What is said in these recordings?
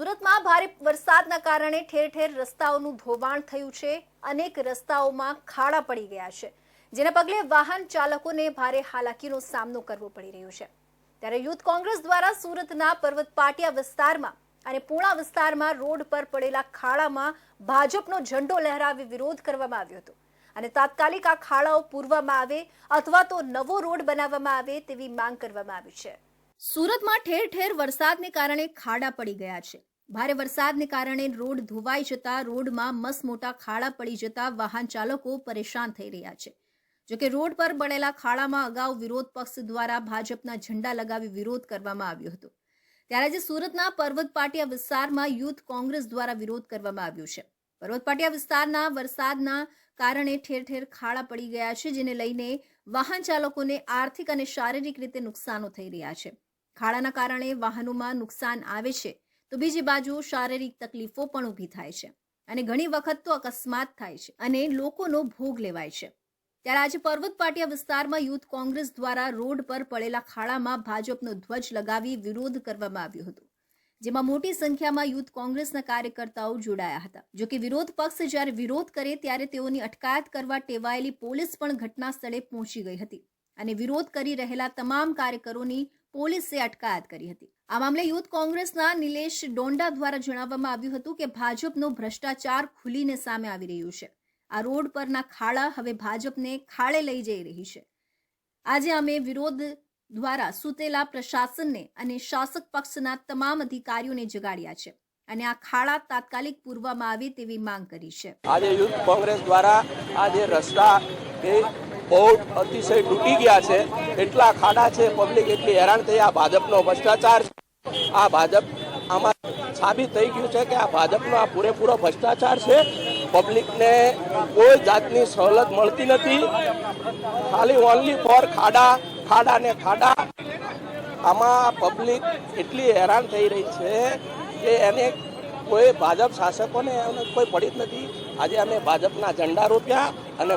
સુરતમાં ભારે વરસાદના કારણે ઠેર ઠેર રસ્તાઓનું ધોવાણ થયું છે. અનેક રસ્તાઓમાં ખાડા પડી ગયા છે. જેના પગલે વાહન ચાલકોને ભારે હાલાકીનો સામનો કરવો પડી રહ્યો છે. ત્યારે યુથ કોંગ્રેસ દ્વારા સુરતના પર્વતપાટિયા વિસ્તારમાં અને પૂણા વિસ્તારમાં રોડ પર પડેલા ખાડામાં ભાજપનો ઝંડો લહેરાવી વિરોધ કરવામાં આવ્યો હતો. અને તાત્કાલિક આ ખાડાઓ પૂરવામાં આવે અથવા તો નવો રોડ બનાવવામાં આવે તેવી માંગ કરવામાં આવી છે. સુરતમાં ઠેર ઠેર વરસાદને કારણે ખાડા પડી ગયા છે. ભારે વરસાદને કારણે રોડ ધોવાઈ જતા રોડમાં મસમોટા ખાડા પડી જતા વાહન ચાલકો પરેશાન થઈ રહ્યા છે. જોકે રોડ પર બળેલા ખાડામાં અગાઉ વિરોધ પક્ષ દ્વારા ભાજપના ઝંડા લગાવી વિરોધ કરવામાં આવ્યો હતો. ત્યારે આજે સુરતના પર્વત પાટિયા વિસ્તારમાં યુથ કોંગ્રેસ દ્વારા વિરોધ કરવામાં આવ્યો છે. પર્વત પાટિયા વિસ્તારના વરસાદના કારણે ઠેર ઠેર ખાડા પડી ગયા છે, જેને લઈને વાહન ચાલકોને આર્થિક અને શારીરિક રીતે નુકસાનો થઈ રહ્યા છે. ખાડાના કારણે વાહનોમાં નુકસાન આવે છે. તો બીજી બાજુ શારીરિક તકલીફો પણ ઊભી થાય છે અને ઘણી વખત તો અકસ્માત થાય છે અને લોકોનો ભોગ લેવાય છે. ત્યારે આજે પર્વત પાટિયા વિસ્તારમાં યુથ કોંગ્રેસ દ્વારા રોડ પર પડેલા ખાડામાં ભાજપનો ધ્વજ લગાવી વિરોધ કરવામાં આવ્યો હતો. જેમાં મોટી સંખ્યામાં યુથ કોંગ્રેસના કાર્યકર્તાઓ જોડાયા હતા. જો કે વિરોધ પક્ષ જ્યારે વિરોધ કરે ત્યારે તેઓની અટકાયત કરવા ટેવાયેલી પોલીસ પણ ઘટના સ્થળે પહોંચી ગઈ હતી અને વિરોધ કરી રહેલા તમામ કાર્યકરોની પોલીસે અટકાયત કરી હતી. આ મામલે યુથ કોંગ્રેસના નિલેશ ડોંડા દ્વારા જણાવવામાં આવ્યું હતું કે ભાજપનો ભ્રષ્ટાચાર ખુલીને સામે આવી રહ્યું છે. આ રોડ પરના ખાડા હવે ભાજપને ખાડે લઈ જઈ રહી છે. આજે અમે વિરોધ દ્વારા સૂતેલા પ્રશાસનને અને શાસક પક્ષના તમામ અધિકારીઓને જગાડ્યા છે અને આ ખાડા તાત્કાલિક પૂરવામાં આવે તેવી માંગ કરી છે. આજે યુથ કોંગ્રેસ દ્વારા આજે રસ્તા બહુ અતિશય તૂટી ગયા છે. એટલા ખાડા છે પબ્લિક એટલી હેરાન થઈ. આ ભાજપનો ભ્રષ્ટાચાર છે. આ ભાજપ આમાં સાબિત થઈ ગયું છે કે આ ભાજપનો આ પૂરેપૂરો ભ્રષ્ટાચાર છે. પબ્લિકને કોઈ જાતની સવલત મળતી નથી. ખાલી ઓનલી ફોર ખાડા ખાડા ને ખાડા. આમાં પબ્લિક એટલી હેરાન થઈ રહી છે કે એને કોઈ ભાજપ શાસકોને એને કોઈ પડી જ નથી. આજે અમે ભાજપના ઝંડા રોપ્યા અને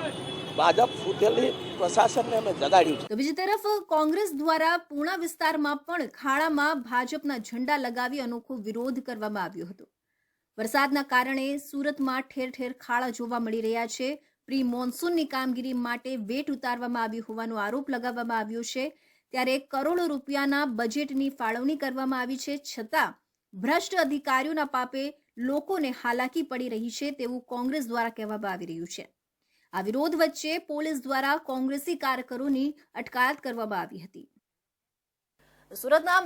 ભાજપ ફૂટેલી પ્રશાસનને અમે જગાડ્યું છે. બીજી તરફ કોંગ્રેસ દ્વારા પૂણા વિસ્તારમાં પણ ખાડામાં ભાજપના ઝંડા લગાવી અનોખો વિરોધ કરવામાં આવ્યો હતો. વરસાદના કારણે સુરતમાં ઠેર ઠેર ખાડા જોવા મળી રહ્યા છે. પ્રી મોન્સૂનની કામગીરી માટે વેટ ઉતારવામાં આવી હોવાનો આરોપ લગાવવામાં આવ્યો છે. ત્યારે કરોડો રૂપિયાના બજેટની ફાળવણી કરવામાં આવી છે. છતાં ભ્રષ્ટ અધિકારીઓના પાપે લોકોને હાલાકી પડી રહી છે તેવું કોંગ્રેસ દ્વારા કહેવામાં આવી રહ્યું છે. આ વિરોધ વચ્ચે પોલીસ દ્વારા કોંગ્રેસી કાર્યકરોની અટકાયત કરવામાં આવી હતી. સુરતના